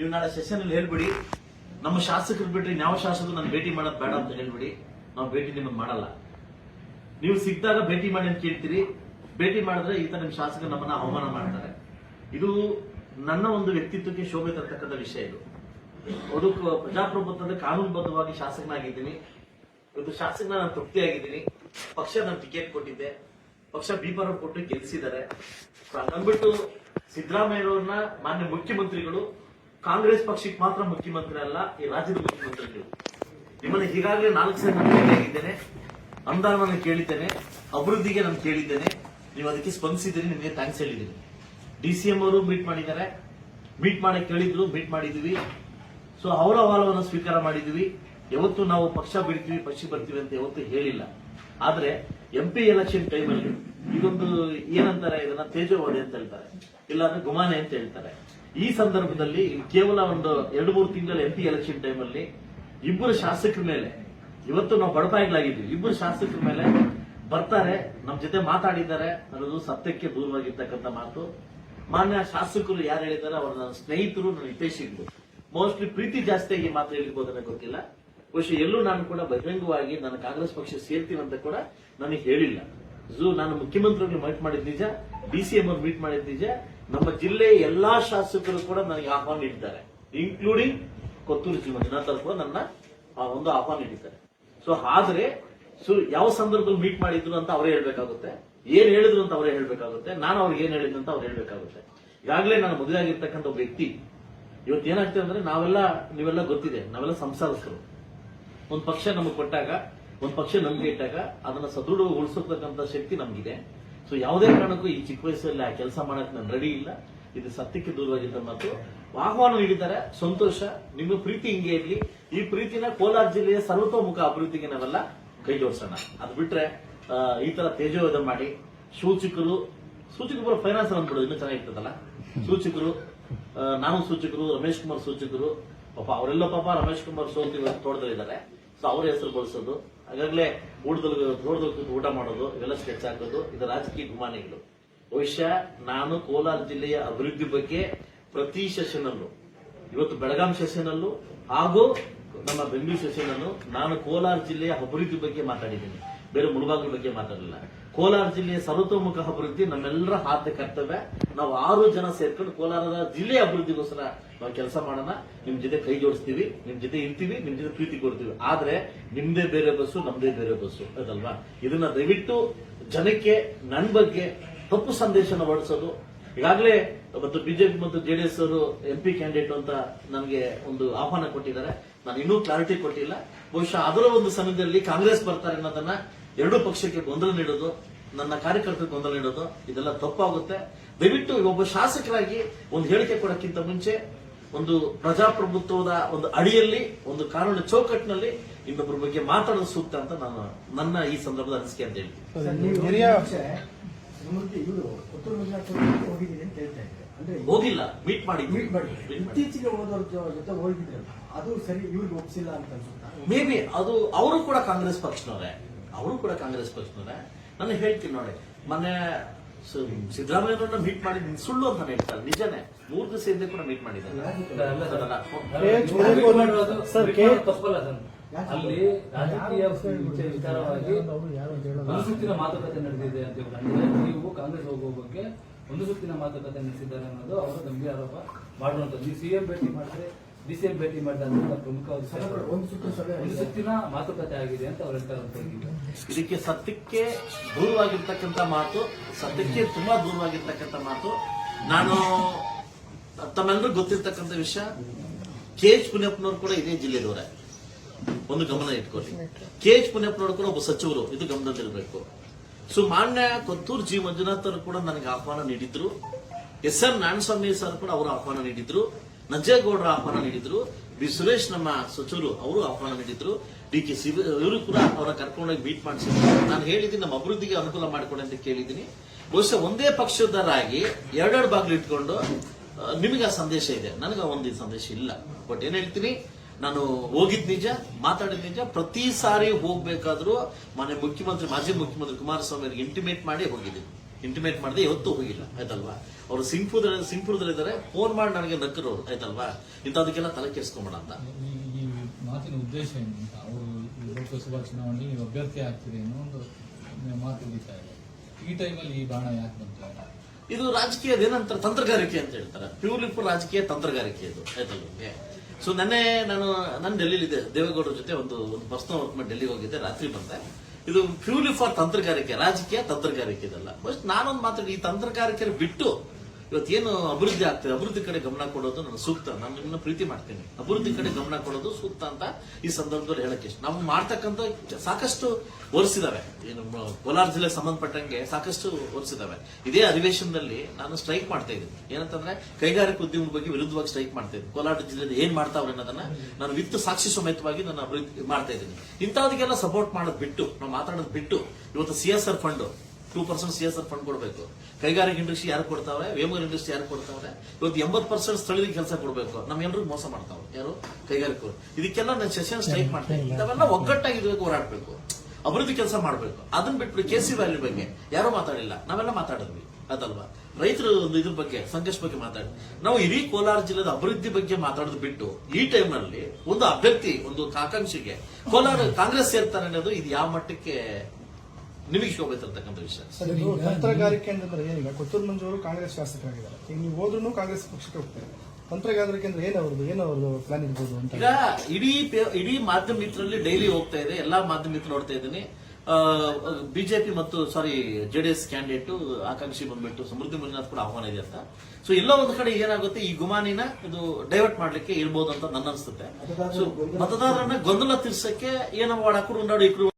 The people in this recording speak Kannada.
ನೀವು ನಾಳೆ ಸೆಷನ್ ಅಲ್ಲಿ ಹೇಳ್ಬಿಡಿ, ನಮ್ಮ ಶಾಸಕರು ಬಿಟ್ರೆ ಯಾವ ಶಾಸಕರು ನಾನು ಭೇಟಿ ಮಾಡೋದು ಬೇಡ ಅಂತ ಹೇಳ್ಬಿಡಿ, ನಾವು ಭೇಟಿ ನಿಮ್ಮನ್ನು ಮಾಡಲ್ಲ. ನೀವು ಸಿಕ್ಕಿದಾಗ ಭೇಟಿ ಮಾಡಿ ಅಂತ ಕೇಳ್ತೀರಿ, ಭೇಟಿ ಮಾಡಿದ್ರೆ ಈ ನಿಮ್ಮ ನಿಮ್ ಶಾಸಕರು ನಮ್ಮನ್ನ ಅವಮಾನ ಮಾಡ್ತಾರೆ. ಇದು ನನ್ನ ಒಂದು ವ್ಯಕ್ತಿತ್ವಕ್ಕೆ ಶೋಭೆ ತರ್ತಕ್ಕಂಥ ವಿಷಯ ಇದು. ಅದು ಪ್ರಜಾಪ್ರಭುತ್ವದ ಕಾನೂನುಬದ್ಧವಾಗಿ ಶಾಸಕನಾಗಿದ್ದೀನಿ. ಇವತ್ತು ಶಾಸಕನ ನಾನು ತೃಪ್ತಿಯಾಗಿದ್ದೀನಿ. ಪಕ್ಷ ನಾನು ಟಿಕೆಟ್ ಕೊಟ್ಟಿದ್ದೆ. ಪಕ್ಷ ಬೀಪರ ಕೊಟ್ಟು ಗೆಲ್ಲಿಸಿದ್ದಾರೆ ಅಂದ್ಬಿಟ್ಟು ಸಿದ್ದರಾಮಯ್ಯವ್ರನ್ನ ಮಾನ್ಯ ಮುಖ್ಯಮಂತ್ರಿಗಳು ಕಾಂಗ್ರೆಸ್ ಪಕ್ಷಕ್ಕೆ ಮಾತ್ರ ಮುಖ್ಯಮಂತ್ರಿ ಅಲ್ಲ ಈ ರಾಜ್ಯದ ಮುಖ್ಯಮಂತ್ರಿ ನೀವು ನಿಮ್ಮನ್ನ ಈಗಾಗಲೇ ನಾಲ್ಕು ಸಲ ಭೇಟಿಯಾಗಿದ್ದೇನೆ ಅನುದಾನವನ್ನು ಕೇಳಿದ್ದೇನೆ. ಅಭಿವೃದ್ಧಿಗೆ ನಾನು ಕೇಳಿದ್ದೇನೆ. ನೀವು ಅದಕ್ಕೆ ಸ್ಪಂದಿಸಿದ್ದೀರಿ, ನಿಮಗೆ ಥ್ಯಾಂಕ್ಸ್ ಹೇಳಿದ್ದೀನಿ. ಡಿ ಸಿ ಎಂ ಅವರು ಮೀಟ್ ಮಾಡಿದ್ದಾರೆ. ಮೀಟ್ ಮಾಡಕ್ಕೆ ಕೇಳಿದ್ರು ಮೀಟ್ ಮಾಡಿದ್ವಿ ಸೊ ಅವರ ಅಹವಾಲವನ್ನು ಸ್ವೀಕಾರ ಮಾಡಿದ್ವಿ ಯಾವತ್ತು ನಾವು ಪಕ್ಷ ಬಿಡ್ತೀವಿ, ಪಕ್ಷ ಬರ್ತೀವಿ ಅಂತ ಯಾವತ್ತು ಹೇಳಿಲ್ಲ. ಆದರೆ ಎಂ ಪಿ ಎಲೆಕ್ಷನ್ ಟೈಮಲ್ಲಿ ಇದೊಂದು ಏನಂತಾರೆ, ಇದನ್ನ ತೇಜೋವಧೆ ಅಂತ ಹೇಳ್ತಾರೆ. ಇಲ್ಲ ಅಂದ್ರೆ ಗುಮಾನೆ ಅಂತ ಹೇಳ್ತಾರೆ. ಈ ಸಂದರ್ಭದಲ್ಲಿ ಕೇವಲ ಒಂದು ಎರಡು ಮೂರು ತಿಂಗಳ ಎಂ ಪಿ ಎಲೆಕ್ಷನ್ ಟೈಮಲ್ಲಿ ಇಬ್ಬರು ಶಾಸಕರ ಮೇಲೆ, ಇವತ್ತು ನಾವು ಬಡಪಾಯಿಗಳಾಗಿದ್ವಿ ಇಬ್ಬರು ಶಾಸಕರ ಮೇಲೆ ಬರ್ತಾರೆ ನಮ್ಮ ಜೊತೆ ಮಾತಾಡಿದ್ದಾರೆ ಅನ್ನೋದು ಸತ್ಯಕ್ಕೆ ದೂರವಾಗಿರ್ತಕ್ಕಂಥ ಮಾತು. ಮಾನ್ಯ ಶಾಸಕರು ಯಾರು ಹೇಳಿದ್ದಾರೆ ಅವರ ನನ್ನ ಸ್ನೇಹಿತರು, ನನ್ನ ಹಿತೈಷಿಗಳು. ಮೋಸ್ಟ್ಲಿ ಪ್ರೀತಿ ಜಾಸ್ತಿ ಈ ಮಾತು ಹೇಳಿರ್ಬೋದು ನನಗೆ ಗೊತ್ತಿಲ್ಲ. ಬಹುಶಃ ಎಲ್ಲೂ ನಾನು ಕೂಡ ಬಹಿರಂಗವಾಗಿ ನಾನು ಕಾಂಗ್ರೆಸ್ ಪಕ್ಷ ಸೇರ್ತೀನಿ ಅಂತ ಕೂಡ ನನಗೆ ಹೇಳಿಲ್ಲ. ಝೂ ನಾನು ಮುಖ್ಯಮಂತ್ರಿಗಳು ಮೈಟ್ ಮಾಡಿದ ನಿಜ. ಡಿ ಸಿ ಎಂ ಮೀಟ್ ಮಾಡಿದ್ದೀಜೆ ನಮ್ಮ ಜಿಲ್ಲೆಯ ಎಲ್ಲಾ ಶಾಸಕರು ಕೂಡ ನನಗೆ ಆಹ್ವಾನ ನೀಡಿದ್ದಾರೆ. ಇನ್ಕ್ಲೂಡಿಂಗ್ ಕೊತ್ತೂರು ಜಿ ಮಂಜುನಾಥ್ ಅವರು ಕೂಡ ನನ್ನ ಆ, ಒಂದು ಆಹ್ವಾನ ನೀಡಿದ್ದಾರೆ. ಸೊ ಆದ್ರೆ ಸೊ ಯಾವ ಸಂದರ್ಭದಲ್ಲಿ ಮೀಟ್ ಮಾಡಿದ್ರು ಅಂತ ಅವರೇ ಹೇಳ್ಬೇಕಾಗುತ್ತೆ. ಏನ್ ಹೇಳಿದ್ರು ಅಂತ ಅವರೇ ಹೇಳ್ಬೇಕಾಗುತ್ತೆ. ನಾನು ಅವ್ರಿಗೆ ಏನ್ ಹೇಳಿದ್ರು ಅಂತ ಅವ್ರು ಹೇಳ್ಬೇಕಾಗುತ್ತೆ. ಈಗಾಗಲೇ ನಾನು ಮದುವೆ ಆಗಿರ್ತಕ್ಕಂಥ ಒಬ್ಬ ವ್ಯಕ್ತಿ ಇವತ್ತು ಏನಾಗ್ತದೆ ಅಂದ್ರೆ ನಾವೆಲ್ಲ ನೀವೆಲ್ಲ ಗೊತ್ತಿದೆ. ನಾವೆಲ್ಲ ಸಂಸಾರಸ್ಥರು. ಒಂದು ಪಕ್ಷ ನಮಗೆ ಕೊಟ್ಟಾಗ ಒಂದು ಪಕ್ಷ ನಂಬಿಕೆ ಇಟ್ಟಾಗ ಅದನ್ನ ಸದೃಢಗೊಳಿಸತಕ್ಕಂಥ ಶಕ್ತಿ ನಮಗಿದೆ. ಸೊ ಯಾವುದೇ ಕಾರಣಕ್ಕೂ ಈ ಚಿಕ್ಕ ವಯಸ್ಸಲ್ಲಿ ಆ ಕೆಲಸ ಮಾಡಕ್ ನಾನು ರೆಡಿ ಇಲ್ಲ. ಇದು ಸತ್ಯಕ್ಕೆ ದೂರವಾಗಿದ್ದ ಮಾತು. ಆಹ್ವಾನ ನೀಡಿದ್ದಾರೆ. ಸಂತೋಷ. ನಿಮ್ಮ ಪ್ರೀತಿ ಹಿಂಗೆ ಇರಲಿ. ಈ ಪ್ರೀತಿನ ಕೋಲಾರ ಜಿಲ್ಲೆಯ ಸರ್ವತೋಮುಖ ಅಭಿವೃದ್ಧಿಗೆ ನಾವೆಲ್ಲ ಕೈ ಜೋಡಿಸೋಣ. ಅದು ಬಿಟ್ರೆ ಈ ತರ ತೇಜೋವಧ ಮಾಡಿ ಸೂಚಕರು ಸೂಚಕರು ಫೈನಾನ್ಸ್ ಅಂದ್ಬಿಡೋದು ಇನ್ನೂ ಚೆನ್ನಾಗಿರ್ತದಲ್ಲ? ಸೂಚಕರು ನಾನು ಸೂಚಕರು, ರಮೇಶ್ ಕುಮಾರ್ ಸೂಚಕರು, ಪಾಪ ಅವರೆಲ್ಲ ಪಾಪ ರಮೇಶ್ ಕುಮಾರ್ ಸೋತಿ ತೋಟದಲ್ಲಿದ್ದಾರೆ. ಸೊ ಅವ್ರ ಹೆಸರು ಬಳಸೋದು ಹಾಗಾಗಲೇ ಊಟದಲ್ಲಿ ಕೂತು ಊಟ ಮಾಡೋದು, ಇವೆಲ್ಲ ಸ್ಕೆಚ್ ಹಾಕೋದು, ಇದು ರಾಜಕೀಯ ಗುಮಾನಿಗಳು. ಬಹುಶಃ ನಾನು ಕೋಲಾರ ಜಿಲ್ಲೆಯ ಅಭಿವೃದ್ಧಿ ಬಗ್ಗೆ ಪ್ರತಿ ಸೆಷನ್ ಅಲ್ಲೂ ಇವತ್ತು ಬೆಳಗಾಂ ಸೆಷನ್ ಅಲ್ಲೂ ಹಾಗೂ ನಮ್ಮ ಬೆಂಗಳೂರು ಸೆಷನ್ ಅನ್ನು ನಾನು ಕೋಲಾರ ಜಿಲ್ಲೆಯ ಅಭಿವೃದ್ಧಿ ಬಗ್ಗೆ ಮಾತಾಡಿದ್ದೀನಿ. ಬೇರೆ ಮುಳುಬಾಗಿಲ ಬಗ್ಗೆ ಮಾತಾಡಲಿಲ್ಲ ಕೋಲಾರ ಜಿಲ್ಲೆಯ ಸರ್ವತೋಮುಖ ಅಭಿವೃದ್ಧಿ ನಮ್ಮೆಲ್ಲರ ಆದ್ಯ ಕರ್ತವ್ಯ. ನಾವು ಆರು ಜನ ಸೇರ್ಕೊಂಡು ಕೋಲಾರದ ಜಿಲ್ಲೆಯ ಅಭಿವೃದ್ಧಿಗೋಸ್ಕರ ನಾವು ಕೆಲಸ ಮಾಡೋಣ. ನಿಮ್ ಜೊತೆ ಕೈ ಜೋಡಿಸ್ತೀವಿ, ನಿಮ್ ಜೊತೆ ಇರ್ತೀವಿ, ನಿಮ್ ಜೊತೆ ಪ್ರೀತಿ ಕೊಡ್ತೀವಿ. ಆದ್ರೆ ನಿಮ್ದೇ ಬೇರೆ ಬಸ್ಸು, ನಮ್ದೇ ಬೇರೆ ಬಸ್ಸು, ಅದಲ್ವಾ? ಇದನ್ನ ದಯವಿಟ್ಟು ಜನಕ್ಕೆ, ನನ್ ಬಗ್ಗೆ ತಪ್ಪು ಸಂದೇಶನ ಹೊರಡಿಸೋದು. ಈಗಾಗಲೇ ಮತ್ತು ಬಿಜೆಪಿ ಮತ್ತು ಜೆಡಿಎಸ್ ಅವರು ಎಂ ಪಿ ಕ್ಯಾಂಡಿಡೇಟ್ ಅಂತ ನನಗೆ ಒಂದು ಆಹ್ವಾನ ಕೊಟ್ಟಿದ್ದಾರೆ. ನಾನು ಇನ್ನೂ ಕ್ಲಾರಿಟಿ ಕೊಟ್ಟಿಲ್ಲ. ಬಹುಶಃ ಅದರ ಒಂದು ಸಮಯದಲ್ಲಿ ಕಾಂಗ್ರೆಸ್ ಬರ್ತಾರೆ ಅನ್ನೋದನ್ನ ಎರಡೂ ಪಕ್ಷಕ್ಕೆ ಗೊಂದಲ ನೀಡೋದು. ನನ್ನ ಕಾರ್ಯಕರ್ತರಿಗೆ ಗೊಂದಲ ನೀಡೋದು ಇದೆಲ್ಲ ತಪ್ಪಾಗುತ್ತೆ. ದಯವಿಟ್ಟು ಒಬ್ಬ ಶಾಸಕರಾಗಿ ಒಂದು ಹೇಳಿಕೆ ಕೊಡಕ್ಕಿಂತ ಮುಂಚೆ ಒಂದು ಪ್ರಜಾಪ್ರಭುತ್ವದ ಒಂದು ಅಡಿಯಲ್ಲಿ ಒಂದು ಕಾನೂನು ಚೌಕಟ್ಟಿನಲ್ಲಿ ಇನ್ನೊಬ್ಬರ ಬಗ್ಗೆ ಮಾತಾಡೋದು ಸೂಕ್ತ ಅಂತ ನಾನು ನನ್ನ ಈ ಸಂದರ್ಭದ ಅನಿಸಿಕೆ ಅಂತ ಹೇಳಿ ಹೋಗಿಲ್ಲ ಮೀಟ್ ಮಾಡಿ ಮೀಟ್ ಮಾಡಿ ಇತ್ತೀಚೆಗೆ ಜೊತೆ ಹೋಗಿದ್ರಲ್ಲ ಅದು ಸರಿ ಇವ್ರಿಗೆ ಒಪ್ಸಿಲ್ಲ ಅಂತ ಅನ್ಸುತ್ತಾ? ಮೇ ಬಿ ಅದು ಅವರು ಕೂಡ ಕಾಂಗ್ರೆಸ್ ಪಕ್ಷನವರೇ ಅವರು ಕೂಡ ಕಾಂಗ್ರೆಸ್ ಪಕ್ಷನವರೇ ನಾನು ಹೇಳ್ತೀನಿ ನೋಡಿ. ಮೊನ್ನೆ ಸ- ಸಿದ್ದರಾಮಯ್ಯವ್ರನ್ನ ಮೀಟ್ ಮಾಡಿದ್ ಸುಳ್ಳು ಅಂತ ಹೇಳ್ತಾರೆ ನಿಜನೇ. ಮೂರ್ ದಿವಸ ಹಿಂದೆ ಕೂಡ ಮೀಟ್ ಮಾಡಿದ್ದಾರೆ. ತಪ್ಪಲ್ಲ ಸರ್. ಅಲ್ಲಿ ರಾಜಕೀಯ ವಿಚಾರ- ವಿಚಾರವಾಗಿ ಒಂದು ಸುತ್ತಿನ ಮಾತುಕತೆ ನಡೆದಿದೆ ಅಂತ ಹೇಳಿದ್ರೆ ನೀವು ಕಾಂಗ್ರೆಸ್ ಹೋಗುವ ಬಗ್ಗೆ ಒಂದು ಸುತ್ತಿನ ಮಾತುಕತೆ ನಡೆಸಿದ್ದಾರೆ ಅನ್ನೋದು ಅವರು ಗಂಭೀರ ಆರೋಪ. ಮಾಡುವಂಥದ್ದು ನೀವು ಸಿಎಂ ಭೇಟಿ ಮಾಡಿದ್ರೆ ಡಿಸಿಎಂ ಭೇಟಿ ಮಾಡಿದಂತ ಪ್ರಮುಖವಾದ ವಿಷಯ. ಒಂದು ಸುತ್ತಿನ ಮಾತುಕತೆ ಆಗಿದೆ ಅಂತ ಅವ್ರು ಹೇಳ್ತಾರೆ ಇದಕ್ಕೆ ಸತ್ಯಕ್ಕೆ ದೂರವಾಗಿರ್ತಕ್ಕಂಥ ಮಾತು ಸತ್ಯಕ್ಕೆ ತುಂಬಾ ದೂರವಾಗಿರ್ತಕ್ಕಂಥ ಮಾತು. ನಾನು ತಮ್ಮೆಲ್ಲರೂ ಗೊತ್ತಿರ್ತಕ್ಕಂಥ ವಿಷಯ ಕೆ ಎಚ್ ಪುಣ್ಯಪ್ಪನವರು ಕೂಡ ಇದೇ ಜಿಲ್ಲೆದವರೇ. ಒಂದು ಗಮನ ಇಟ್ಕೊಳ್ಳಿ. ಕೆ ಎಚ್ ಪುಣ್ಯಪ್ಪನವರು ಕೂಡ ಒಬ್ಬ ಸಚಿವರು ಇದು ಗಮನದಲ್ಲಿರಬೇಕು ಸೊ ಮಾನ್ಯ ಕೊತ್ತೂರು ಜಿ ಮಂಜುನಾಥ್ ಅವರು ಕೂಡ ನನಗೆ ಆಹ್ವಾನ ನೀಡಿದ್ರು. ಎಸ್ ಎಂ ನಾರಾಯಣಸ್ವಾಮಿ ಸರ್ ಕೂಡ ಅವರು ಆಹ್ವಾನ ನೀಡಿದ್ರು. ನಂಜೇಗೌಡರ ಆಹ್ವಾನ ನೀಡಿದ್ರು. ಬಿ ಸುರೇಶ್ ನಮ್ಮ ಸಚಿವರು, ಅವರು ಆಹ್ವಾನ ನೀಡಿದ್ರು. ಡಿ ಕೆ ಸಿ ಇವರು ಕೂಡ ಅವರ ಕರ್ಕೊಂಡೋಗಿ ಮೀಟ್ ಮಾಡಿಸಿದ್ರು. ನಾನು ಹೇಳಿದ್ದೀನಿ, ನಮ್ಮ ಅಭಿವೃದ್ಧಿಗೆ ಅನುಕೂಲ ಮಾಡಿಕೊಡಿ ಅಂತ ಕೇಳಿದ್ದೀನಿ. ಬಹುಶಃ ಒಂದೇ ಪಕ್ಷದರಾಗಿ ಎರಡೆರಡು ಬಾಗಿಲು ಇಟ್ಕೊಂಡು ನಿಮಗೆ ಆ ಸಂದೇಶ ಇದೆ. ನನಗೆ ಒಂದು ಸಂದೇಶ ಇಲ್ಲ. ಬಟ್ ಏನ್ ಹೇಳ್ತೀನಿ, ನಾನು ಹೋಗಿದ್ ನಿಜ, ಮಾತಾಡಿದ ನಿಜ. ಪ್ರತಿ ಸಾರಿ ಹೋಗ್ಬೇಕಾದ್ರೂ ಮನೆ ಮುಖ್ಯಮಂತ್ರಿ, ಮಾಜಿ ಮುಖ್ಯಮಂತ್ರಿ ಕುಮಾರಸ್ವಾಮಿ ಅವರಿಗೆ ಇಂಟಿಮೇಟ್ ಮಾಡಿ ಹೋಗಿದ್ದೀನಿ. ಇಂಟಿಮೇಟ್ ಮಾಡದೆ ಯಾವತ್ತೂ ಹೋಗಿಲ್ಲ ಆಯ್ತಲ್ವಾ? ಅವರು ಸಿಂಪುದ್ರ ಸಿಂಪುರದಲ್ಲಿ ಇದ್ದಾರೆ ಫೋನ್ ಮಾಡಿ ನನಗೆ ನಕ್ಕರು ಆಯ್ತಲ್ವಾ? ಇಂಥದಕ್ಕೆಲ್ಲ ತಲೆ ಕೆಡಿಸ್ಕೊಂಬೇಡ ಅಂತ. ಈ ಮಾತಿನ ಉದ್ದೇಶ ಏನು ಅವರು ಲೋಕಸಭಾ ಚುನಾವಣೆ ನೀವು ಅಭ್ಯರ್ಥಿ ಆಗ್ತೀರಿ ಅನ್ನೋ ಒಂದು ಮಾತು ಇದೆ. ಈ ಟೈಮಲ್ಲಿ ಈ ಬಾಣ ಯಾಕೆ ಬಂತು? ಇದು ರಾಜಕೀಯದ ಏನಂತಾರೆ ತಂತ್ರಗಾರಿಕೆ ಅಂತ ಹೇಳ್ತಾರೆ. ಪ್ಯೂರ್ಲಿ ಫುಲ್ ರಾಜಕೀಯ ತಂತ್ರಗಾರಿಕೆ ಇದು ಆಯ್ತಲ್ಲ ಸೊ ನೆನ್ನೆ ನಾನು ನಾನು ಡೆಲ್ಲಿಲಿದ್ದೆ ದೇವೇಗೌಡರ ಜೊತೆ ಒಂದು ಒಂದು ಪರ್ಸನಲ್ ವರ್ಕ್ ಮಾಡಿ ಡೆಲ್ಲಿಗೆ ಹೋಗಿದ್ದೆ ರಾತ್ರಿ ಬಂದೆ. ಇದು ಪ್ಯೂರ್ಲಿ ಫಾರ್ ತಂತ್ರಗಾರಿಕೆ ರಾಜಕೀಯ ತಂತ್ರಗಾರಿಕೆ ಇದೆಲ್ಲ. ಬಟ್ ನಾನೊಂದು ಮಾತ್ರ ಈ ತಂತ್ರಗಾರಿಕೆ ಬಿಟ್ಟು ಇವತ್ತೇನು ಅಭಿವೃದ್ಧಿ ಆಗ್ತದೆ ಅಭಿವೃದ್ಧಿ ಕಡೆ ಗಮನ ಕೊಡೋದು ನನ್ನ ಸೂಕ್ತ. ನಾನು ನಿಮ್ಮನ್ನ ಪ್ರೀತಿ ಮಾಡ್ತೀನಿ. ಅಭಿವೃದ್ಧಿ ಕಡೆ ಗಮನ ಕೊಡೋದು ಸೂಕ್ತ ಅಂತ ಈ ಸಂದರ್ಭದಲ್ಲಿ ಹೇಳಕ್ಕೆ ಇಷ್ಟ. ನಾವು ಮಾಡ್ತಕ್ಕಂಥ ಸಾಕಷ್ಟು ಒರೆಸಿದಾವೆ. ಏನು ಕೋಲಾರ ಜಿಲ್ಲೆಗೆ ಸಂಬಂಧಪಟ್ಟಂಗೆ ಸಾಕಷ್ಟು ಒರೆಸಿದಾವೆ. ಇದೇ ಅಧಿವೇಶನದಲ್ಲಿ ನಾನು ಸ್ಟ್ರೈಕ್ ಮಾಡ್ತಾ ಇದ್ದೀನಿ. ಏನಂತಂದ್ರೆ, ಕೈಗಾರಿಕಾ ಉದ್ಯಮದ ಬಗ್ಗೆ ವಿರುದ್ಧವಾಗಿ ಸ್ಟ್ರೈಕ್ ಮಾಡ್ತಾ ಇದ್ದೀನಿ. ಕೋಲಾರ ಜಿಲ್ಲೆಯಲ್ಲಿ ಏನ್ ಮಾಡ್ತಾವ್ರೆ ಅನ್ನೋದನ್ನ ನಾನು ವಿತ್ತು ಸಾಕ್ಷಿ ಸಮೇತವಾಗಿ ನಾನು ಅಭಿವೃದ್ಧಿ ಮಾಡ್ತಾ ಇದ್ದೀನಿ. ಇಂಥದಕ್ಕೆಲ್ಲ ಸಪೋರ್ಟ್ ಮಾಡೋದು ಬಿಟ್ಟು, ನಾವು ಮಾತಾಡೋದು ಬಿಟ್ಟು, ಇವತ್ತು C S R fund two percent C S R fund ಕೊಡಬೇಕು. ಕೈಗಾರಿಕಾ ಇಂಡಸ್ಟ್ರಿ ಯಾರು ಕೊಡ್ತಾವೆ ವೇಮೂರ್ ಇಂಡಸ್ಟ್ರಿ ಯಾರು ಕೊಡ್ತಾವೆ ಇವತ್ತು ಎಂಬತ್ತು ಪರ್ಸೆಂಟ್ ಸ್ಥಳೀಯ ಕೆಲಸ ಕೊಡಬೇಕು. ನಮ್ಗೆಲ್ಲರಿಗೂ ಮೋಸ ಮಾಡ್ತಾವೆ ಯಾರು? ಕೈಗಾರಿಕರು. ಇದಕ್ಕೆಲ್ಲ ನಾನು ಸೆಷನ್ ಸ್ಟ್ರೈಕ್ ಮಾಡ್ತೀನಿ. ಇಂಥವೆಲ್ಲ ಒಗ್ಗಟ್ಟಾಗಿ ಇದಕ್ಕೆ ಹೋರಾಡ್ಬೇಕು. ಅಭಿವೃದ್ಧಿ ಕೆಲಸ ಮಾಡಬೇಕು. ಅದನ್ನ ಬಿಟ್ಬಿಟ್ಟು ಕೆ ಸಿ ವ್ಯಾಲ್ಯೂ ಬಗ್ಗೆ. ಯಾರು ಮಾತಾಡಿಲ್ಲ. ನಾವೆಲ್ಲ ಮಾತಾಡಿದ್ವಿ. ಅದಲ್ವಾ? ರೈತರ ಒಂದು ಇದ್ರ ಬಗ್ಗೆ ಸಂಘರ್ಷ ಬಗ್ಗೆ ಮಾತಾಡಿ. ನಾವು ಇಡೀ ಕೋಲಾರ ಜಿಲ್ಲೆದ ಅಭಿವೃದ್ಧಿ ಬಗ್ಗೆ ಮಾತಾಡೋದು ಬಿಟ್ಟು ಈ ಟೈಮ್ನಲ್ಲಿ ಒಂದು ಅಭ್ಯರ್ಥಿ ಒಂದು ಆಕಾಂಕ್ಷೆಗೆ ಕೋಲಾರ ಕಾಂಗ್ರೆಸ್ ಸೇರ್ತಾರೆ ಅನ್ನೋದು ಇದು ಯಾವ ಮಟ್ಟಕ್ಕೆ ನಿಮಗೆ ಶೋಭೆ ವಿಷಯ. ಸರ್ ಇದು ತಂತ್ರಗಾರಿಕೆ ಅಂತಂದ್ರೆ ಏನಿಲ್ಲ ಕೊತ್ತೂರು ಮಂಜು ಅವರು ಕಾಂಗ್ರೆಸ್ ಶಾಸಕರಾಗಿದ್ದಾರೆ. ಈಗ ನೀವು ಹೋದ್ರೂ ಕಾಂಗ್ರೆಸ್ ಪಕ್ಷಕ್ಕೆ ಹೋಗ್ತಾರೆ. ತಂತ್ರಗಾರಿಕೆ ಅಂದ್ರೆ ಏನು ಅವ್ರದ್ದು ಏನು ಅವ್ರದ್ದು ಪ್ಲಾನ್ ಇರ್ಬೋದು ಅಂತ? ಈಗ ಇಡೀ ಪೇ- ಇಡೀ ಮಾಧ್ಯಮ ಮಿತ್ರರಲ್ಲಿ ಡೈಲಿ ಹೋಗ್ತಾ ಇದೆ. ಎಲ್ಲಾ ಮಾಧ್ಯಮ ಮಿತ್ರ ನೋಡ್ತಾ ಇದ್ದೀನಿ. ಬಿಜೆಪಿ ಮತ್ತು ಸಾರಿ ಜೆಡಿಎಸ್ ಕ್ಯಾಂಡಿಡೇಟ್ ಆಕಾಂಕ್ಷಿ ಬಂದ್ಬಿಟ್ಟು ಸಮೃದ್ಧಿ ಮಂಜುನಾಥ್ ಕೂಡ ಆಹ್ವಾನ ಇದೆ ಅಂತ. ಸೊ ಎಲ್ಲ ಒಂದು ಕಡೆ ಏನಾಗುತ್ತೆ ಈ ಗುಮಾನಿನ ಇದು ಡೈವರ್ಟ್ ಮಾಡ್ಲಿಕ್ಕೆ ಇರ್ಬೋದು ಅಂತ ನನ್ನ ಅನ್ಸುತ್ತೆ ಸೊ ಮತದಾರರನ್ನ ಗೊಂದಲ ತಿರ್ಸಕ್ಕೆ ಏನೋ ವಾಡ ಉಂಡಾಡು ನಾಡು ಇಕ್ರು